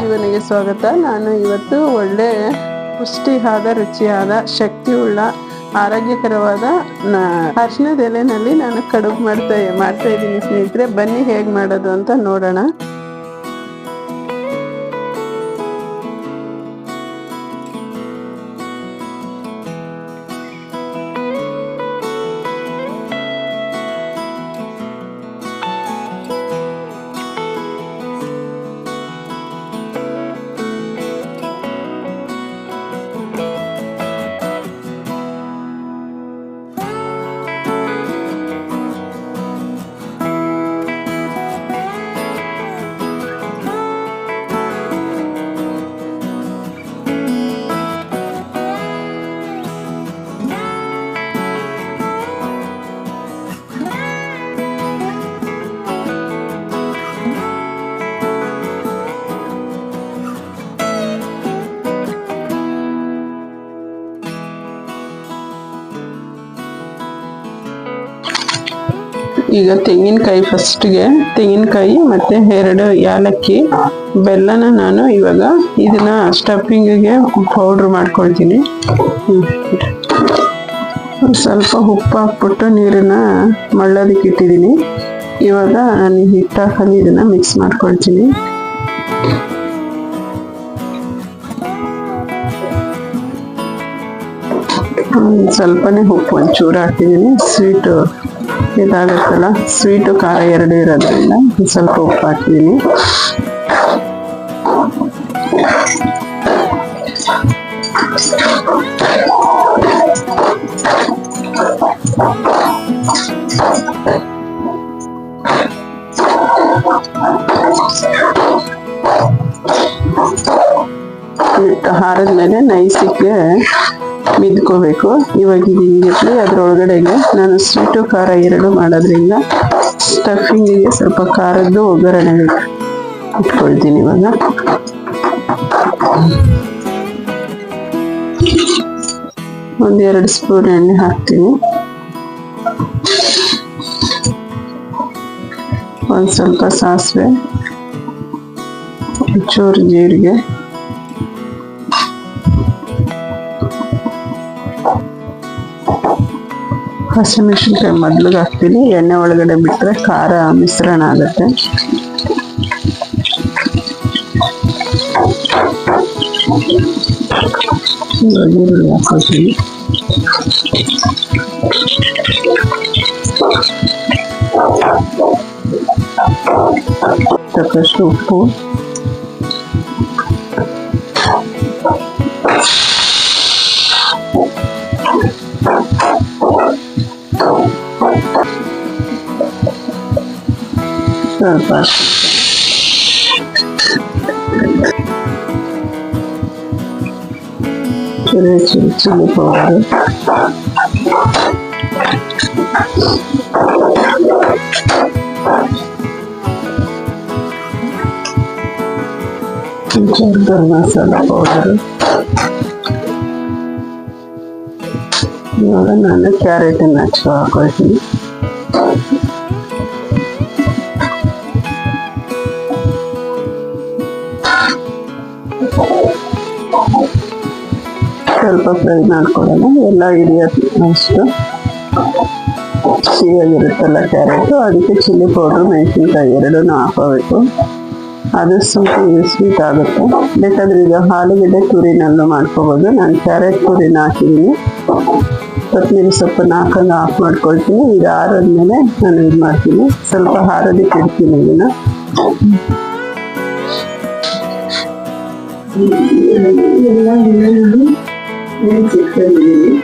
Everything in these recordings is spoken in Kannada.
ಜೀವನಿಗೆ ಸ್ವಾಗತ. ನಾನು ಇವತ್ತು ಒಳ್ಳೆ ಪುಷ್ಟಿಯಾದ, ರುಚಿಯಾದ, ಶಕ್ತಿಯುಳ್ಳ, ಆರೋಗ್ಯಕರವಾದ, ನ- ಅರಿಶಿಣದ ಎಲೆನಲ್ಲಿ ನಾನು ಕಡುಬು ಮಾಡ್ತಾ ಮಾಡ್ತಾ ಇದ್ದೀನಿ ಸ್ನೇಹಿತರೆ. ಬನ್ನಿ ಹೇಗೆ ಮಾಡೋದು ಅಂತ ನೋಡೋಣ. ಈಗ ತೆಂಗಿನಕಾಯಿ ಫಸ್ಟ್ಗೆ ತೆಂಗಿನಕಾಯಿ ಮತ್ತು ಎರಡು ಯಾಲಕ್ಕಿ, ಬೆಲ್ಲನ ನಾನು ಇವಾಗ ಇದನ್ನು ಸ್ಟಫಿಂಗಿಗೆ ಪೌಡ್ರ್ ಮಾಡ್ಕೊಳ್ತೀನಿ. ಸ್ವಲ್ಪ ಉಪ್ಪು ಹಾಕ್ಬಿಟ್ಟು ನೀರನ್ನು ಮಳ್ಳೋದಕ್ಕೆ ಇಟ್ಟಿದ್ದೀನಿ. ಇವಾಗ ನಾನು ಹಿಟ್ಟು ಹಾಕೊಂಡು ಇದನ್ನು ಮಿಕ್ಸ್ ಮಾಡ್ಕೊಳ್ತೀನಿ. ಸ್ವಲ್ಪನೇ ಉಪ್ಪು ಒಂಚೂರು ಹಾಕಿದ್ದೀನಿ ಸ್ವೀಟು ಇದಾಗುತ್ತಲ್ಲ? ಸ್ವೀಟು ಖಾರ ಎರಡು ಇರೋದ್ರಿಂದ ಒಂದ್ ಸ್ವಲ್ಪ ಉಪ್ಪು ಹಾಕಿದ್ದೀನಿ ಹಿಟ್ಟು ಹಾರಿದ್ಮೇಲೆ ನೈಸಿಗೆ ಮಿದ್ಕೋಬೇಕು ಇವಾಗ ಇದು ಹಿಂಗಿರ್ಲಿ ಅದ್ರೊಳಗಡೆಗೆ ನಾನು ಸ್ವೀಟು ಖಾರ ಎರಡು ಮಾಡೋದ್ರಿಂದ ಸ್ಟಫಿಂಗಿಗೆ ಸ್ವಲ್ಪ ಖಾರದ್ದು ಒಗ್ಗರಣೆ ಇಟ್ಕೊಳ್ತೀನಿ ಇವಾಗ. ಒಂದೆರಡು ಸ್ಪೂನ್ ಎಣ್ಣೆ ಹಾಕ್ತೀನಿ. ಒಂದು ಸ್ವಲ್ಪ ಸಾಸಿವೆ ಚೂರು ಜೀರಿಗೆ. ಹಸಿಮೆಣಸಿನ್ಕಾಯಿ ಮೊದ್ಲಿಗೆ ಹಾಕ್ತೀನಿ ಎಣ್ಣೆ ಒಳಗಡೆ ಬಿಟ್ಟರೆ ಖಾರ ಮಿಶ್ರಣ ಆಗುತ್ತೆ. ಇವಾಗ ಈರುಳ್ಳಿ ಹಾಕೋತೀನಿ ತಕ್ಕಷ್ಟು ಉಪ್ಪು. ಸ್ವಲ್ಪ chilli chilli chilli powder garam masala powder ಇವಾಗ ನಾನು ಕ್ಯಾರೆಟ್ ಹಚ್ಚು ಹಾಕೊಳ್ತೀನಿ ಸ್ವಲ್ಪ ಫ್ರೈ ಮಾಡ್ಕೊಳ್ಳೋಣ. ಎಲ್ಲ ಹಿಡಿಯೋದು ಅಷ್ಟು ಸಿಹಿಯಾಗಿರುತ್ತಲ್ಲ ಕ್ಯಾರೆಟು. ಅದಕ್ಕೆ ಚಿಲ್ಲಿ ಪೌಡ್ರು ಮೆಣಸಿನ್ಕಾಯಿ ಎರಡೂ ಹಾಕೋಬೇಕು ಅದು ಸ್ವಲ್ಪ ಸ್ವೀಟ್ ಆಗುತ್ತೆ. ಬೇಕಾದ್ರೆ ಈಗ ಆಲೂಗಡ್ಡೆ ತುರಿನಲ್ಲೂ ಮಾಡ್ಕೋಬೋದು. ನಾನು ಕ್ಯಾರೆಟ್ ತುರಿನ ಹಾಕಿದ್ದೀನಿ. ಕೊತ್ತಂಬರಿ ಸೊಪ್ಪನ್ನು ಹಾಕೊಂಡು ಆಫ್ ಮಾಡ್ಕೊಳ್ತೀನಿ. ಇದು ಆರಾದ್ಮೇಲೆ ನಾನು ಇದು ಮಾಡ್ತೀನಿ. ಸ್ವಲ್ಪ ಹಾರೋದಕ್ಕೆ ಇಡ್ತೀನಿ ಇದನ್ನು. ಎಲ್ಲ ಎಣ್ಣೆನಲ್ಲಿ ನೆನೆಸಿಟ್ಕೊಂಡಿದ್ದೀನಿ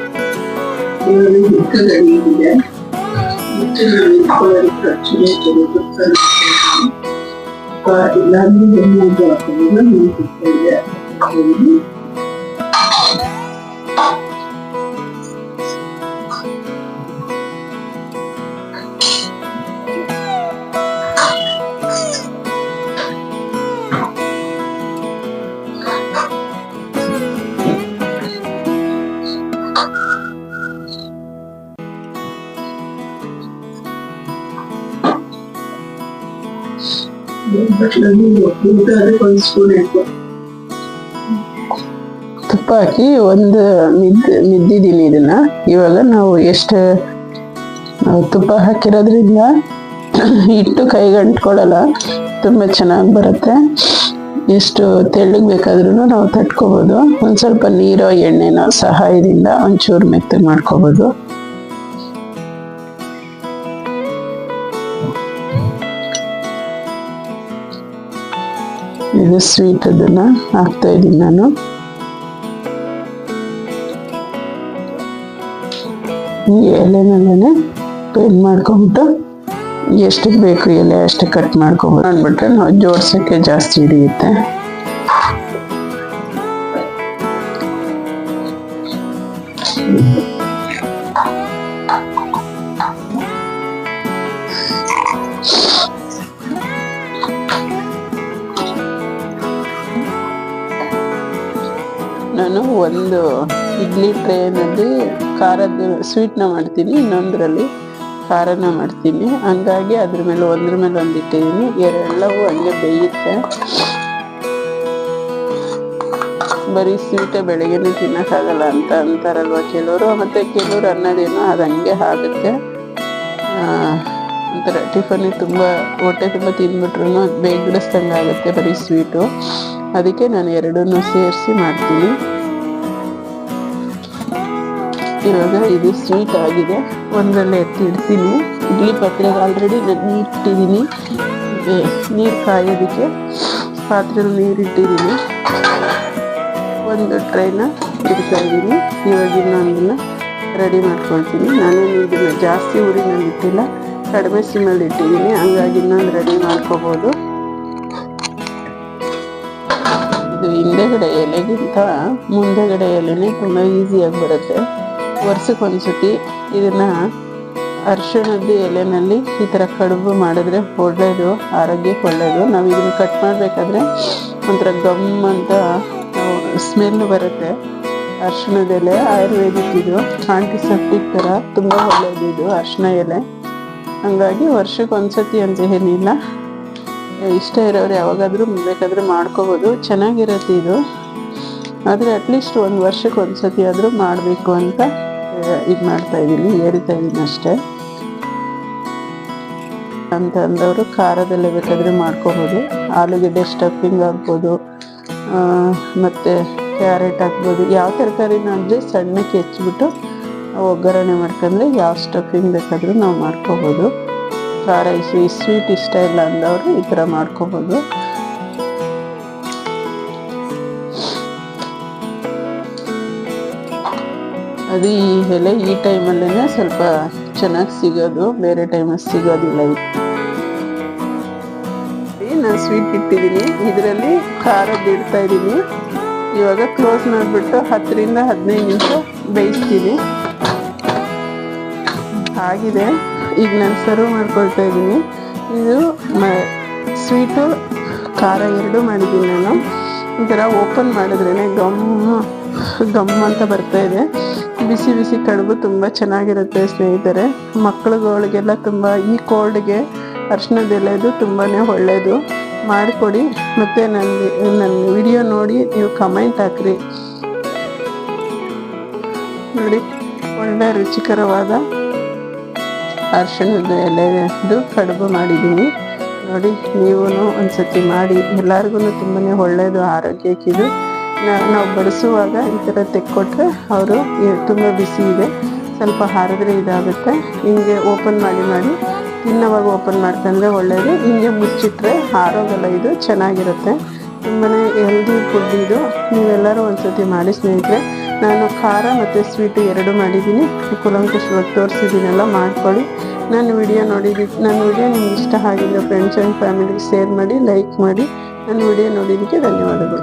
ಇವಾಗ ಹಿಟ್ಟು ರೆಡಿ ಇದೆ ಹಿಟ್ಟು ನಾನು ತುಪ್ಪ ಹಾಕು ಒಂದು ಮಿದ್ ಮಿದ್ದಿದ್ದೀನಿ ಇದನ್ನ. ಇವಾಗ ನಾವು ಎಷ್ಟು ತುಪ್ಪ ಹಾಕಿರೋದ್ರಿಂದ ಹಿಟ್ಟು ಕೈಗೆ ಅಂಟ್ಕೊಳ್ಳಲ್ಲ ತುಂಬ ಚೆನ್ನಾಗಿ ಬರುತ್ತೆ. ಎಷ್ಟು ತೆಳ್ಳಗೆ ಬೇಕಾದ್ರೂ ನಾವು ತಟ್ಕೋಬೋದು. ಒಂದು ಸ್ವಲ್ಪ ನೀರೋ ಎಣ್ಣೆನೋ ಸಹಾಯದಿಂದ ಒಂಚೂರು ಮೆತ್ತಗೆ ಮಾಡ್ಕೋಬೋದು. ಇದು ಸ್ವೀಟ್ ಅದನ್ನ ಹಾಕ್ತಾ ಇದ್ದೀನಿ ನಾನು. ಈ ಎಲೆನಲ್ಲೇ ಪೇಂಟ್ ಮಾಡ್ಕೊಂಬಿಟ್ಟು ಎಷ್ಟಕ್ಕೆ ಬೇಕು ಎಲೆ ಅಷ್ಟೇ ಕಟ್ ಮಾಡ್ಕೊಬೋದು. ಅಂದ್ಬಿಟ್ರೆ ನಾವು ಜೋಡ್ಸೋಕ್ಕೆ ಜಾಸ್ತಿ ಹಿಡಿಯುತ್ತೆ. ನಾನು ಒಂದು ಇಡ್ಲಿ ಟ್ರೇನಲ್ಲಿ ಖಾರದ ಸ್ವೀಟ್ನ ಮಾಡ್ತೀನಿ, ಇನ್ನೊಂದರಲ್ಲಿ ಖಾರನ ಮಾಡ್ತೀನಿ. ಹಂಗಾಗಿ ಅದ್ರ ಮೇಲೆ ಒಂದ್ರ ಮೇಲೆ ಒಂದು ಇಟ್ಟಿದ್ದೀನಿ ಎರಡೆಲ್ಲವೂ ಹಂಗೆ ಬೇಯುತ್ತೆ. ಬರೀ ಸ್ವೀಟ ಬೆಳಗ್ಗೆನೆ ತಿನ್ನೋಕ್ಕಾಗಲ್ಲ ಅಂತ ಅಂತಾರಲ್ವ ಕೆಲವರು ಮತ್ತೆ ಕೆಲವರು ಅನ್ನೋದೇನೋ ಅದು ಹಂಗೆ ಆಗುತ್ತೆ. ಒಂಥರ ಟಿಫನ್ ತುಂಬ ಹೊಟ್ಟೆ ತುಂಬ ತಿಂದ್ಬಿಟ್ರು ಬೇಗ ಬಿಡಿಸ್ದಂಗೆ ಆಗುತ್ತೆ ಬರೀ ಸ್ವೀಟು ಅದಕ್ಕೆ ನಾನು ಎರಡನ್ನೂ ಸೇರಿಸಿ ಮಾಡ್ತೀನಿ. ಇವಾಗ ಇದು ಸ್ವೀಟ್ ಆಗಿದೆ. ಒಂದರಲ್ಲಿ ಎತ್ತಿಡ್ತೀನಿ. ಇಡ್ಲಿ ಪಾತ್ರೆಗೆ ಆಲ್ರೆಡಿ ನಾನು ನೀರಿಟ್ಟಿದ್ದೀನಿ ನೀರು ಕಾಯೋದಕ್ಕೆ ಪಾತ್ರೆಯಲ್ಲಿ ನೀರಿಟ್ಟಿದ್ದೀನಿ. ಒಂದು ಟ್ರೈನ ಇಡ್ತಾ ಇದ್ದೀನಿ. ಇವಾಗ ಇನ್ನೊಂದನ್ನ ರೆಡಿ ಮಾಡ್ಕೊಳ್ತೀನಿ. ನಾನು ಇದನ್ನು ಜಾಸ್ತಿ ಊರಿನಲ್ಲಿ ಇಟ್ಟಿಲ್ಲ. ಕಡಿಮೆ ಸಿಮ್ಮಲ್ಲಿ ಇಟ್ಟಿದ್ದೀನಿ. ಹಂಗಾಗಿ ಇನ್ನೊಂದು ರೆಡಿ ಮಾಡ್ಕೋಬೋದು. ಹಿಂದೆಗಡೆ ಎಲೆಗಿಂತ ಮುಂದೆಗಡೆ ಎಲೆನೇ ತುಂಬ ಈಸಿಯಾಗಿ ಬರುತ್ತೆ. ವರ್ಷಕ್ಕೆ ಒಂದ್ಸತಿ ಇದನ್ನು ಅರಿಶಿಣದ ಎಲೆನಲ್ಲಿ ಈ ಥರ ಕಡುಬು ಮಾಡಿದ್ರೆ ಒಳ್ಳೆಯದು, ಆರೋಗ್ಯಕ್ಕೆ ಒಳ್ಳೆಯದು. ನಾವು ಇದನ್ನು ಕಟ್ ಮಾಡಬೇಕಾದ್ರೆ ಒಂಥರ ಗಮ್ ಅಂತ ಸ್ಮೆಲ್ ಬರುತ್ತೆ. ಅರ್ಶಿಣದ ಎಲೆ, ಆಯುರ್ವೇದಿಕ್ ಇದು. ಆಂಟಿಸೆಪ್ಟಿಕ್ ಥರ ತುಂಬ ಒಳ್ಳೆಯದು ಇದು ಅರಿಶಿಣ ಎಲೆ. ಹಂಗಾಗಿ ವರ್ಷಕ್ಕೆ ಒಂದ್ಸತಿ ಅಂತ ಏನಿಲ್ಲ. ಇಷ್ಟ ಇರೋರು ಯಾವಾಗಾದರೂ ಬೇಕಾದರೂ ಮಾಡ್ಕೋಬೋದು. ಚೆನ್ನಾಗಿರುತ್ತೆ ಇದು. ಆದರೆ ಅಟ್ಲೀಸ್ಟ್ ಒಂದು ವರ್ಷಕ್ಕೆ ಒಂದು ಸತಿ ಆದರೂ ಮಾಡಬೇಕು ಅಂತ ಇದು ಮಾಡ್ತಾ ಇದ್ದೀನಿ, ಹೇಳ್ತಾ ಇದ್ದೀನಿ ಅಷ್ಟೇ. ಅಂತ ಅಂದವರು ಖಾರದಲ್ಲೇ ಬೇಕಾದರೆ ಮಾಡ್ಕೋಬೋದು. ಆಲೂಗೆಡ್ಡೆ ಸ್ಟಫಿಂಗ್ ಆಗ್ಬೋದು ಮತ್ತು ಕ್ಯಾರೆಟ್ ಹಾಕ್ಬೋದು ಯಾವ ತರಕಾರಿನ ಅಂದರೆ ಸಣ್ಣಕ್ಕೆ ಹೆಚ್ಚಿಬಿಟ್ಟು ಒಗ್ಗರಣೆ ಮಾಡ್ಕೊಂಡ್ರೆ ಯಾವ ಸ್ಟಫಿಂಗ್ ಬೇಕಾದರೂ ನಾವು ಮಾಡ್ಕೋಬೋದು. ಖಾರ ಈ ಸ್ವೀಟ್ ಇಷ್ಟ ಇಲ್ಲ ಅಂದವರು ಈ ಥರ ಮಾಡ್ಕೋಬೋದು. ಅದು ಈ ಎಲೆ ಈ ಟೈಮಲ್ಲೇ ಸ್ವಲ್ಪ ಚೆನ್ನಾಗಿ ಸಿಗೋದು, ಬೇರೆ ಟೈಮಲ್ಲಿ ಸಿಗೋದಿಲ್ಲ ನಾನು ಸ್ವೀಟ್ ಇಟ್ಟಿದ್ದೀನಿ. ಇದರಲ್ಲಿ ಖಾರ ಬಿಡ್ತಾ ಇದ್ದೀನಿ. ಇವಾಗ ಕ್ಲೋಸ್ ಮಾಡಿಬಿಟ್ಟು ಹತ್ತರಿಂದ ಹದಿನೈದು ನಿಮಿಷ ಬೇಯಿಸ್ತೀನಿ. ಆಗಿದೆ. ಈಗ ನಾನು ಸರ್ವ್ ಮಾಡ್ಕೊಳ್ತಾ ಇದ್ದೀನಿ. ಇದು ಮ ಸ್ವೀಟು ಖಾರ ಎರಡು ಮಾಡಿದ್ದೀನಿ ನಾನು. ಒಂಥರ ಓಪನ್ ಮಾಡಿದ್ರೇ ಗಮ್ ಗಮ್ ಅಂತ ಬರ್ತಾ ಇದೆ. ಬಿಸಿ ಬಿಸಿ ಕಡುಬು ತುಂಬ ಚೆನ್ನಾಗಿರುತ್ತೆ ಸ್ನೇಹಿತರೆ. ಮಕ್ಕಳುಗಳಿಗೆಲ್ಲ ತುಂಬ ಈ ಕೋಲ್ಡ್ಗೆ ಅರ್ಶಿಣದ ಎಲೆದು ತುಂಬಾ ಒಳ್ಳೆಯದು ಮಾಡಿಕೊಡಿ. ಮತ್ತು ನನ್ನ ನನ್ನ ವಿಡಿಯೋ ನೋಡಿ ನೀವು ಕಮೆಂಟ್ ಹಾಕ್ರಿ. ನೋಡಿ, ಒಳ್ಳೆ ರುಚಿಕರವಾದ ಅರಿಶಿಣದ ಎಲೆದು ಕಡುಬು ಮಾಡಿದ್ದೀನಿ ನೋಡಿ ನೀವು ಒಂದ್ಸತಿ ಮಾಡಿ. ಎಲ್ಲರಿಗೂ ತುಂಬಾ ಒಳ್ಳೆಯದು ಆರೋಗ್ಯಕ್ಕೆ ಇದು ನಾ- ನಾವು ಬಡಿಸುವಾಗ ಈ ಥರ ತೆಕ್ಕೊಟ್ರೆ ಅವರು ತುಂಬ ಬಿಸಿ ಇದೆ. ಸ್ವಲ್ಪ ಹಾರಿದ್ರೆ ಇದಾಗುತ್ತೆ. ಹಿಂಗೆ ಓಪನ್ ಮಾಡಿ ಮಾಡಿ. ತಿನ್ನವಾಗ ಓಪನ್ ಮಾಡ್ಕೊಂಡ್ರೆ ಒಳ್ಳೆಯದು ಹಿಂಗೆ ಮುಚ್ಚಿಟ್ರೆ ಆರೋಗ್ಯಲ್ಲ ಇದು ಚೆನ್ನಾಗಿರುತ್ತೆ. ತುಂಬಾ ಹೆಲ್ದಿ ಫುಡ್ ಇದು. ನೀವೆಲ್ಲರೂ ಒಂದ್ಸತಿ ಮಾಡಿ ಸ್ನೇಹಿತರೆ. ನಾನು ಖಾರ ಮತ್ತು ಸ್ವೀಟ್ ಎರಡು ಮಾಡಿದ್ದೀನಿ. ಕುಲಂಕುಷವಾಗಿ ತೋರಿಸಿದ್ದೀನೆಲ್ಲ, ಮಾಡ್ಕೊಳ್ಳಿ. ನನ್ನ ವಿಡಿಯೋ ನೋಡಿದ್ದು ನನ್ನ ವಿಡಿಯೋ ನಿಮ್ಗೆ ಇಷ್ಟ ಆಗಿದ್ರೆ ಫ್ರೆಂಡ್ಸ್ ಆ್ಯಂಡ್ ಫ್ಯಾಮಿಲಿಗೆ ಶೇರ್ ಮಾಡಿ ಲೈಕ್ ಮಾಡಿ. ನನ್ನ ವಿಡಿಯೋ ನೋಡಿದ್ದಕ್ಕೆ ಧನ್ಯವಾದಗಳು.